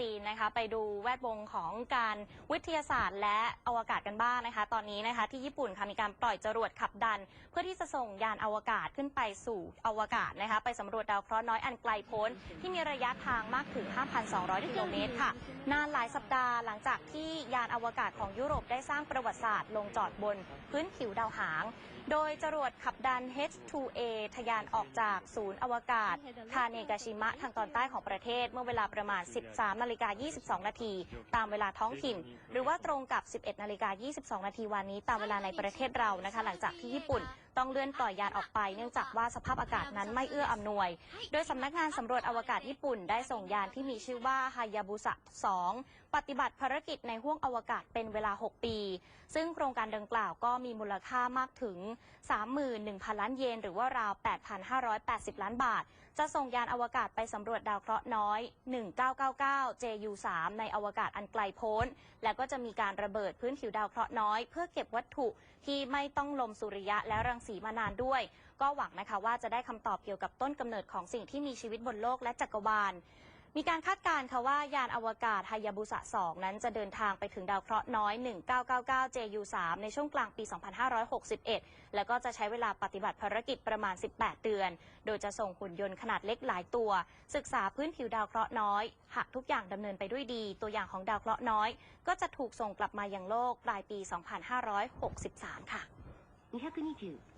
จีนนะคะไปดูแวดวงของการวิทยาศาสตร์ และอวกาศกันบ้างนะคะ ตอนนี้นะคะที่ญี่ปุ่นค่ะมีการปล่อยจรวดขับดัน เพื่อที่จะส่งยานอวกาศขึ้นไปสู่อวกาศนะคะไปสำรวจดาวเคราะห์น้อยอันไกลโพ้น ที่มีระยะทางมากถึง 5,200 กิโลเมตรค่ะ นานหลายสัปดาห์หลังจากที่ยานอวกาศของยุโรปได้สร้างประวัติศาสตร์ ลงจอดบนพื้นผิวดาวหาง โดยจรวดขับดัน H2A ทะยานออกจากศูนย์อวกาศคาเนกาชิมะทางตอนใต้ของประเทศเมื่อเวลาประมาณ 13นาฬิกา 22 นาทีตามเวลาท้องถิ่น หรือว่าตรงกับ 11 นาฬิกา 22 นาทีวันนี้ตามเวลาในประเทศเรานะคะ หลังจากที่ญี่ปุ่น ต้องเลื่อนปล่อยยานออกไป เนื่องจากว่าสภาพอากาศนั้นไม่เอื้ออำนวย โดยสำนักงานสำรวจอวกาศญี่ปุ่นได้ส่งยานที่มีชื่อว่าฮายาบุสะ2ปฏิบัติภารกิจในห้วงอวกาศเป็นเวลา 6 ปี ซึ่งโครงการดังกล่าวก็มีมูลค่ามากถึง 31,000 ล้านเยน หรือว่าราว 8,580 ล้านบาท จะส่งยานอวกาศไปสำรวจดาวเคราะห์น้อย 1999 JU3 ในอวกาศอันไกลโพ้น และก็จะมีการระเบิดพื้นผิวดาวเคราะห์น้อย เพื่อเก็บวัตถุที่ไม่ต้องลมสุริยะและรังสีมานานด้วย ก็หวังนะคะว่าจะได้คำตอบเกี่ยวกับต้นกำเนิดของสิ่งที่มีชีวิตบนโลกและจักรวาล มีการคาดการณ์ค่ะว่ายานอวกาศฮายาบุสะ 2 นั้นจะเดินทางไปถึงดาวเคราะห์น้อย 1999 JU3 ในช่วงกลางปี 2561 แล้วก็จะใช้เวลาปฏิบัติภารกิจประมาณ 18 เดือน โดยจะส่งหุ่นยนต์ขนาดเล็กหลายตัว ศึกษาพื้นผิวดาวเคราะห์น้อย หากทุกอย่างดำเนินไปด้วยดี ตัวอย่างของดาวเคราะห์น้อย ก็จะถูกส่งกลับมายังโลกปลายปี 2563 ค่ะ220